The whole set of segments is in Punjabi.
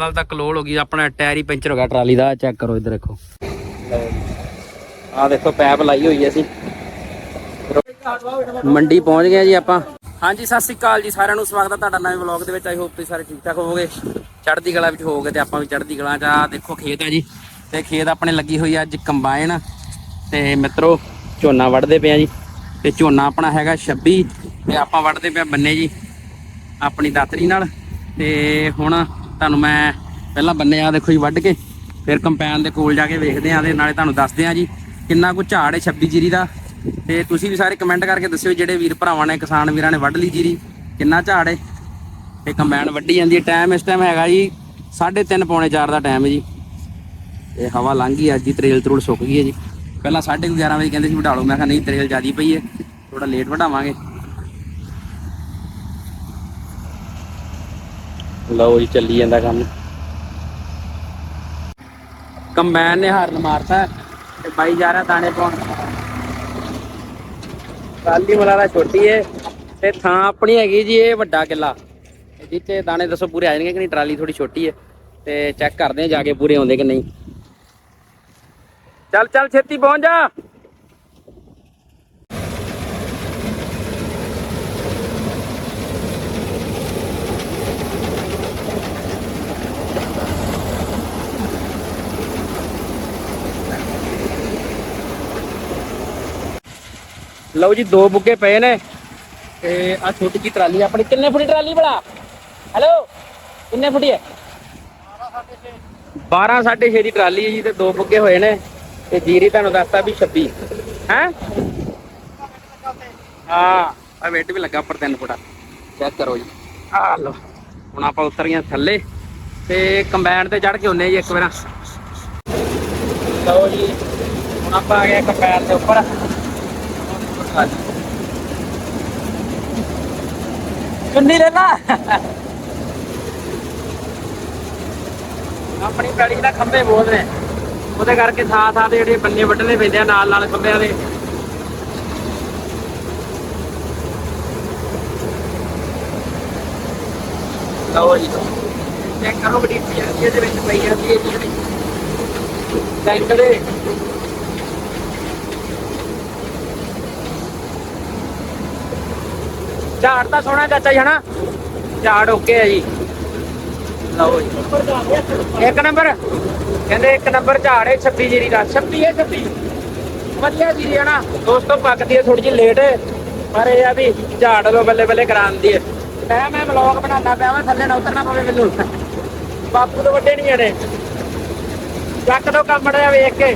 ਨਾਲ ਤਾਂ ਕਲੋਲ ਹੋ ਗਈ, ਆਪਣਾ ਟਾਇਰ ਹੀ ਪੈਂਚਰ ਹੋ ਗਿਆ, ਟਰਾਲੀ ਦਾ ਚੈੱਕ ਕਰੋ ਇੱਧਰ ਦੇਖੋ। ਆ ਦੇਖੋ, ਪੈਪ ਲਾਈ ਹੋਈ ਹੈ ਅਸੀਂ। ਮੰਡੀ ਪਹੁੰਚ ਗਏ ਜੀ ਆਪਾਂ। ਹਾਂਜੀ, ਸਤਿ ਸ੍ਰੀ ਅਕਾਲ ਜੀ, ਸਾਰਿਆਂ ਨੂੰ ਸਵਾਗਤ ਹੈ ਤੁਹਾਡਾ ਨਵੇਂ ਵਲੌਗ ਦੇ ਵਿੱਚ। ਆਈ ਹੋਪ ਤੁਸੀਂ ਸਾਰੇ ਠੀਕ ਠਾਕ ਹੋਵੋਗੇ। ਚੜ੍ਹਦੀ ਕਲਾ ਵਿੱਚ ਹੋਵੋਗੇ ਤੇ ਆਪਾਂ ਵੀ ਚੜ੍ਹਦੀ ਕਲਾ ਚ। ਆ ਦੇਖੋ ਖੇਤ ਹੈ ਜੀ। ਤੇ ਖੇਤ ਆਪਣੇ ਲੱਗੀ ਹੋਈ ਆ ਅੱਜ ਕੰਬਾਈਨ। ਤੇ ਮਿੱਤਰੋ, ਝੋਨਾ ਵੱਢਦੇ ਪਏ ਜੀ। ਤੇ ਝੋਨਾ ਆਪਣਾ ਹੈਗਾ 26 ਤੇ ਆਪਾਂ ਵੱਢਦੇ ਪਏ ਬੰਨੇ ਜੀ, ਆਪਣੀ ਦਾਤਰੀ ਨਾਲ। ਤੇ ਹੁਣ ਤੁਹਾਨੂੰ ਮੈਂ ਪਹਿਲਾਂ ਬੰਨੇ ਆ ਦੇਖੋ ਜੀ ਵੱਢ ਕੇ, ਫਿਰ ਕੰਪੈਨ ਦੇ ਕੋਲ ਜਾ ਕੇ ਵੇਖਦੇ ਆ ਤੇ ਨਾਲੇ ਤੁਹਾਨੂੰ ਦੱਸਦੇ ਆ ਜੀ ਕਿੰਨਾ ਕੁ ਝਾੜ ਹੈ 26 ਜੀਰੀ ਦਾ। ਤੇ ਤੁਸੀਂ ਵੀ ਸਾਰੇ ਕਮੈਂਟ ਕਰਕੇ ਦੱਸਿਓ ਜਿਹੜੇ ਵੀਰ ਭਰਾਵਾਂ ਨੇ, ਕਿਸਾਨ ਵੀਰਾਂ ਨੇ ਵੱਢ ਲਈ ਜੀਰੀ, ਕਿੰਨਾ ਝਾੜ ਹੈ? ਤੇ ਕੰਬਾਈਨ ਵੱਢੀ ਜਾਂਦੀ ਹੈ। ਟਾਈਮ ਇਸ ਟਾਈਮ ਹੈਗਾ ਜੀ 3:30 ਪੌਣੇ 4 ਦਾ ਟਾਈਮ ਹੈ ਜੀ। ਤੇ ਹਵਾ ਲੰਘ ਗਈ, ਅੱਜ ਦੀ ਤਰੇਲ ਤਰੂਲ ਸੁੱਕ ਗਈ ਹੈ ਜੀ। ਪਹਿਲਾਂ 11:30 ਵਜੇ ਕਹਿੰਦੇ ਸੀ ਵਢਾ ਲਓ। ਮੈਂ ਕਿਹਾ ਨਹੀਂ, ਤਰੇਲ ਜ਼ਿਆਦੀ ਪਈ ਹੈ। ਥੋੜਾ ਲੇਟ ਵਢਾਵਾਂਗੇ ਲਓ ਜੀ, ਚੱਲੀ ਜਾਂਦਾ ਕੰਮ। ਕੰਬਾਈਨ ਨੇ ਹਾਰਨ ਮਾਰਤਾ ਤੇ ਬਾਈ ਜਾ ਰਿਹਾ ਦਾਣੇ ਪਾਉਣ। ਕਾਲੀ ਮਲਾਰਾ ਛੋਟੀ ਏ ਤੇ ਥਾਂ ਆਪਣੀ ਹੈਗੀ ਜੀ ਇਹ ਵੱਡਾ ਕਿੱਲਾ। ਜਿੱਥੇ ਦਾਣੇ ਦੱਸੋ ਪੂਰੇ ਆ ਜਾਣਗੇ ਕਿ ਨਹੀਂ, ਟਰਾਲੀ ਥੋੜੀ ਛੋਟੀ ਏ ਤੇ ਚੈੱਕ ਕਰਦੇ ਆ ਜਾ ਕੇ ਪੂਰੇ ਆਉਂਦੇ ਕਿ ਨਹੀਂ। ਚੱਲ ਚੱਲ, ਛੇਤੀ ਪਹੁੰਚ ਜਾ। ਲਓ ਜੀ, ਦੋ ਬੁੱਗੇ ਪਏ ਨੇ। ਤੇ ਆ ਛੋਟੀ ਜੀ ਟਰਾਲੀ ਆਪਣੀ। ਕਿੰਨੇ ਫੁੱਟੀ ਟਰਾਲੀ ਬੜਾ ਹੈਲੋ ਕਿੰਨੇ ਫੁੱਟੀ ਹੈ? 12 6.5 ਦੀ ਟਰਾਲੀ ਹੈ ਜੀ, ਤੇ ਦੋ ਬੁੱਗੇ ਹੋਏ ਨੇ। ਤੇ ਜੀਰੀ ਤੁਹਾਨੂੰ ਦੱਸਤਾ ਵੀ 26 ਹੈ? ਹਾਂ ਆ ਵੇਟ ਵੀ ਲੱਗਾ ਉੱਪਰ ਤਿੰਨ ਫੁੱਟ। ਚੈੱਕ ਕਰੋ ਜੀ। ਆ ਲਓ, ਹੁਣ ਆਪਾਂ ਉਤਰ ਥੱਲੇ। ਤੇ ਕੰਬਾਈਨ ਤੇ ਚੜ ਕੇ ਹੁੰਨੇ ਜੀ ਇੱਕ ਵਾਰ। ਲਓ ਜੀ, ਹੁਣ ਆਪਾਂ ਆ ਗਏ ਕੰਬਾਈਨ ਦੇ ਉੱਪਰ। ਚੁੰਨੀ ਲੈ ਲਾ। ਆਪਣੀ ਪੈੜੀ ਦਾ ਖੰਭੇ ਬਹੁਤ ਨੇ ਉਹਦੇ ਕਰਕੇ ਥਾਂ ਥਾਂ ਤੇ ਜਿਹੜੇ ਬੰਨੇ ਵੱਢਣੇ ਪੈਂਦੇ ਆ ਨਾਲ ਨਾਲ ਖੰਭਿਆਂ ਦੇ। ਲਓ ਜੀ। ਚੈੱਕ ਕਰੋ ਬੜੀ ਪਿਆਰੀ ਇਹਦੇ ਵਿੱਚ ਪਈ ਜਾਂਦੀ ਹੈ ਜਿਹੜੀ ਟੈਂਕ ਦੇ। ਝਾੜ ਤਾਂ ਸੋਹਣਾ ਚਾਚਾ ਜੀ, ਹਨਾ? ਝਾੜ ਓਕੇ ਹੈ ਜੀ। ਲਓ ਜੀ। ਇੱਕ ਨੰਬਰ। ਕਹਿੰਦੇ ਇੱਕ ਨੰਬਰ ਝਾੜ ਹੈ 26 ਜੀਰੀ ਦਾ। 26 ਹੈ 26 ਵਧੀਆ ਜੀਰੀ ਹੈ ਦੋਸਤੋ, ਪੱਕਦੀ ਹੈ ਥੋੜੀ ਜਿਹੀ ਲੇਟ ਪਰ ਇਹ ਆ ਵੀ ਝਾੜ ਲੋ ਬੱਲੇ ਬੱਲੇ ਕਰਾਉਂਦੀ ਹੈ। ਮੈਂ ਮੈਂ ਵਲੌਗ ਬਣਾਉਂਦਾ ਪਿਆ ਮੈਂ ਥੱਲੇ ਨਾ ਉਤਰਨਾ ਪਵੇ ਮੈਨੂੰ। ਬਾਪੂ ਤੋਂ ਵੱਡੇ ਨਹੀਂ ਆਣੇ ਚੱਕ ਦੋ ਕੰਮ ਮੜਿਆ ਵੇਖ ਕੇ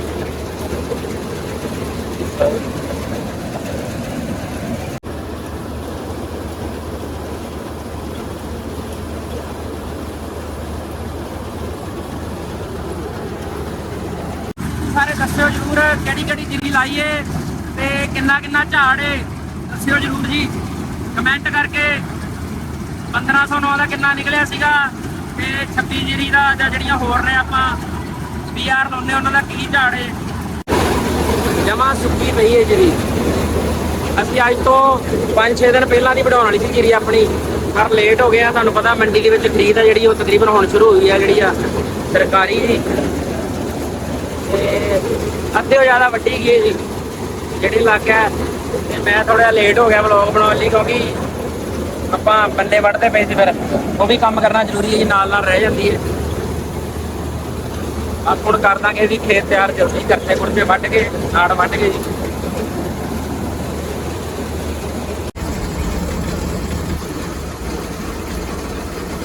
ਸਾਰੇ ਦੱਸਿਓ ਜਰੂਰ ਕਿਹੜੀ ਕਿਹੜੀ ਜੀਰੀ ਲਾਈਏ ਤੇ ਕਿੰਨਾ ਕਿੰਨਾ ਝਾੜ ਏ, ਦੱਸਿਓ ਜਰੂਰ ਜੀ। ਕਮੈਂਟ ਕਰਕੇ। 1509 ਦਾ ਕਿੰਨਾ ਨਿਕਲਿਆ ਸੀਗਾ ਤੇ 26 ਜੀਰੀ ਦਾ ਜਾਂ ਜਿਹੜੀਆਂ ਹੋਰ ਨੇ ਆਪਾਂ ਬੀਆਰ ਲਾਉਂਦੇ ਉਹਨਾਂ ਦਾ ਕੀ ਝਾੜ ਏ? ਜਮਾ ਸੁੱਕੀ ਪਈ ਏ ਜੀਰੀ। ਅਸੀਂ ਅੱਜ ਤੋਂ 5-6 ਦਿਨ ਪਹਿਲਾਂ ਦੀ ਵਧਾਉਣ ਵਾਲੀ ਸੀ ਜੀਰੀ ਆਪਣੀ, ਪਰ ਲੇਟ ਹੋ ਗਿਆ, ਤੁਹਾਨੂੰ ਪਤਾ ਮੰਡੀ ਦੇ ਵਿੱਚ ਖਰੀਦ ਆ ਜਿਹੜੀ, ਉਹ ਤਕਰੀਬਨ ਹੁਣ ਸ਼ੁਰੂ ਹੋਈ ਆ ਜਿਹੜੀ ਆ, ਸਰਕਾਰੀ ਤੇ ਅੱਧੇ ਤੋਂ ਜ਼ਿਆਦਾ ਵੱਡੀ ਗਈ ਜੀ? ਜਿਹੜੀ ਇਲਾਕਾ ਹੈ। ਤੇ ਮੈਂ ਥੋੜਾ ਲੇਟ ਹੋ ਗਿਆ ਵਲੌਗ ਬਣਾਉਣ ਲਈ ਕਿਉਂਕਿ ਆਪਾਂ ਬੰਦੇ ਵੱਢਦੇ ਪਏ ਸੀ ਫਿਰ। ਉਹ ਵੀ ਕੰਮ ਕਰਨਾ ਜ਼ਰੂਰੀ ਹੈ ਜੀ, ਨਾਲ ਨਾਲ ਰਹਿ ਜਾਂਦੀ ਹੈ। ਆ ਹੁਣ ਕਰ ਦਾਂਗੇ ਜੀ, ਖੇਤ ਤਿਆਰ ਜਲਦੀ ਕਰਤੇ ਕੁੜਤੇ ਵੱਢ ਕੇ, ਨਾੜ ਵੱਢ ਕੇ ਜੀ।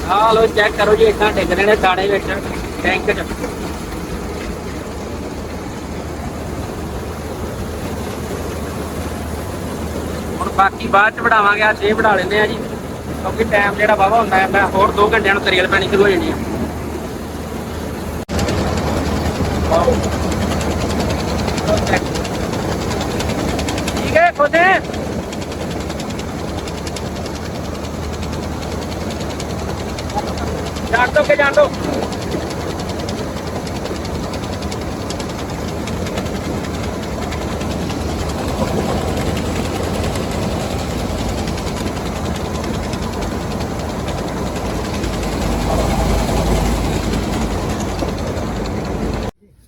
ਆਹ ਲੋ ਚੈੱਕ ਕਰੋ ਜੀ ਇੱਦਾਂ ਡਿੱਗਦੇ ਨੇ ਦਾਣੇ ਵਿੱਚ ਟੈਂਕ 'ਚ। ਬਾਕੀ ਬਾਅਦ ਚ ਵੜਾਵਾਂਗੇ ਅੱਜ ਇਹ ਵੜਾ ਲੈਂਦੇ ਆ ਜੀ। ਕਿਉਂਕਿ ਟਾਈਮ ਜਿਹੜਾ ਵਾਵਾ ਹੁੰਦਾ ਹੈ, ਮੈਂ ਹੋਰ 2 ਘੰਟਿਆਂ ਨੂੰ ਤਰੀਲ ਪੈਣੀ ਸ਼ੁਰੂ ਹੋ ਜਾਣੀ ਆ। ਠੀਕ ਹੈ ਖੋਦੇ ਜਾਣ ਦੋ ਕੇ ਜਾਣ ਦੋ?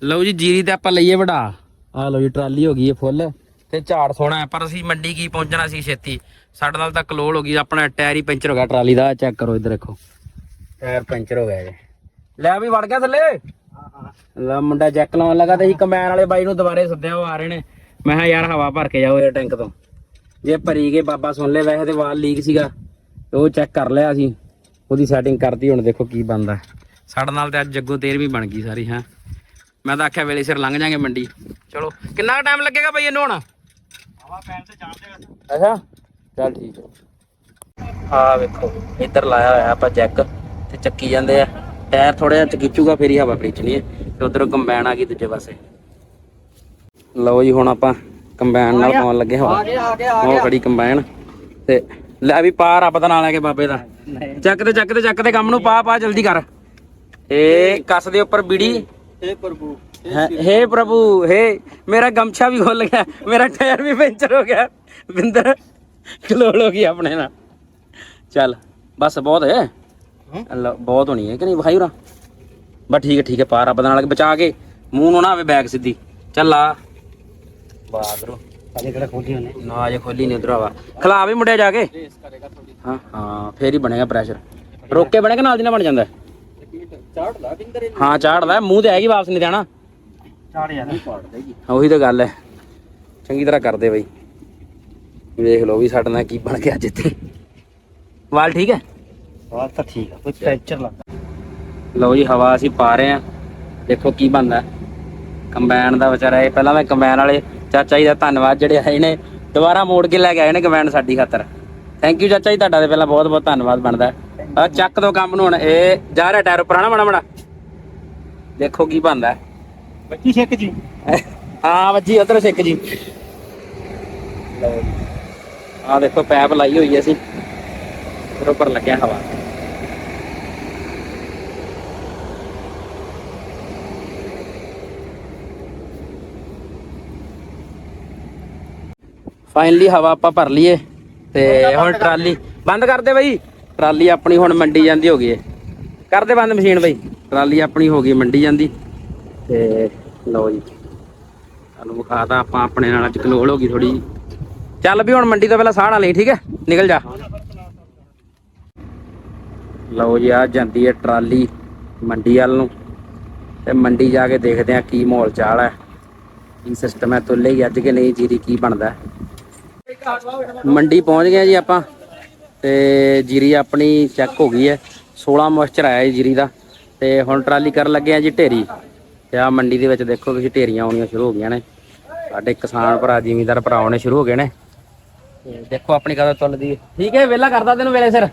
ਲਓ ਜੀ ਜੀਰੀ ਤੇ ਆਪਾਂ ਲਈਏ ਵਡਾ। ਆ ਲਓ ਜੀ ਟਰਾਲੀ ਹੋ ਗਈ ਹੈ ਫੁੱਲ। ਤੇ ਝਾੜ ਸੋਹਣਾ ਹੈ ਪਰ ਅਸੀਂ ਮੰਡੀ ਕੀ ਪਹੁੰਚਣਾ ਸੀ ਛੇਤੀ। ਸਾਡੇ ਨਾਲ ਤਾਂ ਕਲੋਲ ਹੋ ਗਈ ਆਪਣਾ ਟਾਇਰ ਹੀ ਪੈਂਚਰ ਹੋ ਗਿਆ। ਟਰਾਲੀ ਦਾ ਚੈੱਕ ਕਰੋ ਇੱਧਰ ਦੇਖੋ। ਟਾਇਰ ਪੈਂਚਰ ਹੋ ਗਿਆ ਜੀ ਲੈ ਵੀ ਵੜ ਗਿਆ ਥੱਲੇ। ਲੈ ਮੁੰਡਾ ਜੈਕ ਲਾਉਣ ਲੱਗਾ ਤੇ ਅਸੀਂ ਕੰਬਾਈਨ ਵਾਲੇ ਬਾਈ ਨੂੰ ਦੁਬਾਰੇ ਸੱਦਿਆ ਉਹ ਆ ਰਹੇ ਨੇ। ਮੈਂ ਕਿਹਾ ਯਾਰ ਹਵਾ ਭਰ ਕੇ ਜਾਓ ਇਹ ਟੈਂਕ ਤੋਂ। ਜੇ ਭਰੀ ਗਏ ਬਾਬਾ ਸੁਣ ਲੈ ਵੈਸੇ ਤੇ ਵਾਲ ਲੀਕ ਸੀਗਾ। ਉਹ ਚੈੱਕ ਕਰ ਲਿਆ ਅਸੀਂ। ਉਹਦੀ ਸੈਟਿੰਗ ਕਰਤੀ ਹੁਣ ਦੇਖੋ ਕੀ ਬਣਦਾ। ਸਾਡੇ ਨਾਲ ਤੇ ਅੱਜ ਜੱਗੋ ਤੇਰ ਵੀ ਬਣ ਗਈ ਸਾਰੀ ਹਾਂ। ਮੈਂ ਤਾਂ ਆਖਿਆ ਵੇਲੇ ਸਿਰ ਲੰਘ ਜਾਾਂਗੇ ਮੰਡੀ। ਚਲੋ ਕਿੰਨਾ ਟਾਈਮ ਲੱਗੇਗਾ ਬਈ ਇਹਨੂੰ ਹੁਣ? ਹਵਾ ਪੈਣ ਤੇ ਜਾਣ ਦੇਗਾ ਅੱਛਾ ਚੱਲ ਠੀਕ ਹੈ ਆ ਵੇਖੋ ਇੱਧਰ ਲਾਇਆ ਹੋਇਆ ਆਪਾਂ ਜੈਕ ਤੇ ਚੱਕੀ ਜਾਂਦੇ ਆ। ਟਾਇਰ ਥੋੜਾ ਜਿਹਾ ਚਕੀਚੂਗਾ ਫੇਰ ਹੀ ਹਵਾ ਪ੍ਰੀਚਣੀ ਹੈ ਤੇ ਉਧਰੋਂ ਕੰਬਾਈਨ ਆ ਗਈ ਦੂਜੇ ਪਾਸੇ। ਲਓ ਜੀ ਹੁਣ ਆਪਾਂ ਕੰਬਾਈਨ ਨਾਲ ਪਾਉਣ ਲੱਗੇ ਹਵਾ। ਆ ਗਿਆ ਉਹ ਖੜੀ ਕੰਬਾਈਨ। ਤੇ ਲੈ ਵੀ ਪਾ ਰੱਬ ਦਾ ਨਾਂ ਲੈ ਕੇ ਬਾਬੇ ਦਾ। ਚੱਕ ਤੇ ਚੱਕ ਤੇ ਚੱਕ ਤੇ ਕੰਮ ਨੂੰ ਪਾ ਪਾ ਜਲਦੀ ਕਰ। ਏ ਕੱਸ ਦੇ ਉੱਪਰ ਬਿੜੀ। हे प्रभु हे प्रभु हे मेरा गमछा भी खोल गया मेरा टायर भी पंचर हो गया बिंदर कलोल हो गई अपने ना चल बस बहुत है ਅੱਲਾ ਬਹੁਤ ਹੋਣੀ ਹੈ ਕਿ ਨਹੀਂ ਵਿਖਾਈ ਉਰਾ ਬਸ ਠੀਕ ਹੈ ਠੀਕ ਹੈ ਪਾਰ ਰੱਬ ਦੇ ਨਾਲ ਬਚਾ ਕੇ ਮੂੰਹ ਨੂੰ ਨਾ ਆਵੇ ਬੈਗ ਸਿੱਧੀ ਚੱਲ ਆ ਬਾਦਰੋ अरे कड़ा खोली होने ਨਾ ਜੇ ਖੋਲੀ ਨਹੀਂ ਉਧਰ ਆਵਾ ਖਲਾ ਵੀ ਮੁੰਡਿਆ ਜਾ ਕੇ रेस करेगा थोड़ी ਹਾਂ ਹਾਂ ਫੇਰ ਹੀ ਬਣੇਗਾ ਪ੍ਰੈਸ਼ਰ ਰੋਕ ਕੇ ਬਣੇਗਾ ਨਾਲ ਦੀ ਨਾਲ ਬਣ ਜਾਂਦਾ ਹਾਂ ਚਾੜ ਲੈ ਮੂੰਹ ਤੇ ਹੈਗੀ ਵਾਪਸ ਨਹੀਂ ਦੇਣਾ। ਚਾੜ ਯਾਰ। ਪਾੜਦਾ ਜੀ। ਉਹੀ ਤਾਂ ਗੱਲ ਹੈ। ਚੰਗੀ ਤਰ੍ਹਾਂ ਕਰਦੇ ਬਈ। ਵੇਖ ਲਓ ਵੀ ਸਾਡੇ ਨਾਲ ਕੀ ਬਣ ਗਿਆ ਜਿੱਤੇ ਵਾਲ ਠੀਕ ਹੈ? ਵਾਲ ਤਾਂ ਠੀਕ ਆ ਕੋਈ ਫ੍ਰੈਕਚਰ ਲੱਗਦਾ ਲਓ ਜੀ ਹਵਾ ਅਸੀਂ ਪਾ ਰਹੇ ਆ ਦੇਖੋ ਕੀ ਬਣਦਾ ਕੰਬਾਈਨ ਦਾ ਵਿਚਾਰਾ ਇਹ ਪਹਿਲਾਂ ਮੈਂ ਕੰਬਾਈਨ ਵਾਲੇ ਚਾਚਾ ਜੀ ਦਾ ਧੰਨਵਾਦ ਜਿਹੜੇ ਆਏ ਨੇ ਦੁਬਾਰਾ ਮੋੜ ਕੇ ਲੈ ਕੇ ਆਏ ਨੇ ਕੰਬਾਈਨ ਸਾਡੀ ਖਾਤਰ। ਥੈਂਕ ਯੂ ਚਾਚਾ ਜੀ ਤੁਹਾਡਾ ਤੇ ਪਹਿਲਾਂ ਬਹੁਤ ਬਹੁਤ ਧੰਨਵਾਦ ਬਣਦਾ ਆ ਚੱਕ ਦੋ ਕੰਮ ਨੂੰ ਹੁਣ ਇਹ ਜਾ ਰਿਹਾ ਟਾਇਰ ਉੱਪਰ ਹਣਾ ਮਣਾ ਦੇਖੋ ਕੀ ਬੰਦਾ ਬੱਚੀ ਛਿੱਕ ਜੀ। ਹਾਂ ਵੱਜੀ ਉਧਰ ਛਿੱਕ ਜੀ। ਆ ਦੇਖੋ ਪੈਪ ਲਾਈ ਹੋਈ ਐ ਅਸੀਂ। ਫਿਰ ਉੱਪਰ ਲੱਗਿਆ ਹਵਾ। ਫਾਈਨਲੀ ਹਵਾ ਆਪਾਂ ਭਰ ਲਈਏ ਤੇ ਹੁਣ ਟਰਾਲੀ। ਬੰਦ ਕਰ ਦੇ ਬਈ। ਟਰਾਲੀ ਆਪਣੀ ਹੁਣ ਮੰਡੀ ਜਾਂਦੀ ਹੋ ਗਈ ਏ। ਕਰ ਬੰਦ ਮਸ਼ੀਨ ਬਈ। ਟਰਾਲੀ ਆਪਣੀ ਹੋ ਗਈ, ਮੰਡੀ ਜਾਂਦੀ। ਤੇ ਲਓ ਜੀ। ਤੁਹਾਨੂੰ ਵਿਖਾਤਾ ਆਪਾਂ ਆਪਣੇ ਨਾਲ ਅੱਜ ਕਲੋਲ ਹੋ ਗਈ ਥੋੜੀ ਚੱਲ ਵੀ ਹੁਣ ਮੰਡੀ ਤੋਂ ਪਹਿਲਾਂ ਸਾਹ ਨਾ ਲਈ, ਠੀਕ ਹੈ ਨਿਕਲ ਜਾ। ਲਓ ਜੀ, ਆ ਜਾਂਦੀ ਹੈ ਟਰਾਲੀ ਮੰਡੀ ਵੱਲ ਨੂੰ। ਤੇ ਮੰਡੀ ਜਾ ਕੇ ਦੇਖਦੇ ਆ ਕੀ ਮਾਹੌਲ ਚਾਲ ਹੈ ਕੀ ਸਿਸਟਮ ਹੈ ਤੁੱਲੇ ਹੀ ਅੱਜ ਕਿ ਨਹੀਂ, ਜੀਰੀ ਕੀ ਬਣਦਾ ਮੰਡੀ ਪਹੁੰਚ ਗਏ ਜੀ ਆਪਾਂ। ਤੇ ਜੀਰੀ ਆਪਣੀ ਚੈੱਕ ਹੋ ਗਈ ਹੈ। 16 ਮੋਇਸਚਰ ਆਇਆ ਜੀਰੀ ਦਾ। ਤੇ ਹੁਣ ਟਰਾਲੀ ਕਰਨ ਲੱਗੇ ਆ ਜੀ ਢੇਰੀ। ਤੇ ਆ ਮੰਡੀ ਦੇ ਵਿੱਚ ਦੇਖੋ ਤੁਸੀਂ ਢੇਰੀਆਂ ਆਉਣੀਆਂ ਸ਼ੁਰੂ ਹੋ ਗਈਆਂ ਨੇ। ਸਾਡੇ ਕਿਸਾਨ ਭਰਾ ਜ਼ਿਮੀਂਦਾਰ ਭਰਾ ਆਉਣੇ ਸ਼ੁਰੂ ਹੋ ਗਏ ਨੇ। ਤੇ ਦੇਖੋ ਆਪਣੀ ਕਦਰ ਤੁਲਦੀ ਠੀਕ ਹੈ ਵੇਲਾ ਕਰਦਾ ਤੈਨੂੰ ਵੇਲੇ ਸਿਰ।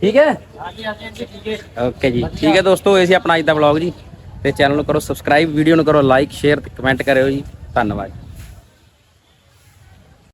ਠੀਕ ਹੈ? ਹਾਂਜੀ ਹਾਂਜੀ ਠੀਕ ਹੈ। ਓਕੇ ਜੀ। ਠੀਕ ਹੈ ਦੋਸਤੋ ਇਹ ਸੀ ਆਪਣਾ ਅੱਜ ਦਾ ਵਲੌਗ ਜੀ। ਤੇ ਚੈਨਲ ਨੂੰ ਕਰੋ ਸਬਸਕ੍ਰਾਈਬ ਵੀਡੀਓ ਨੂੰ ਕਰੋ ਲਾਈਕ ਸ਼ੇਅਰ ਤੇ ਕਮੈਂਟ ਕਰਿਓ ਜੀ। ਧੰਨਵਾਦ।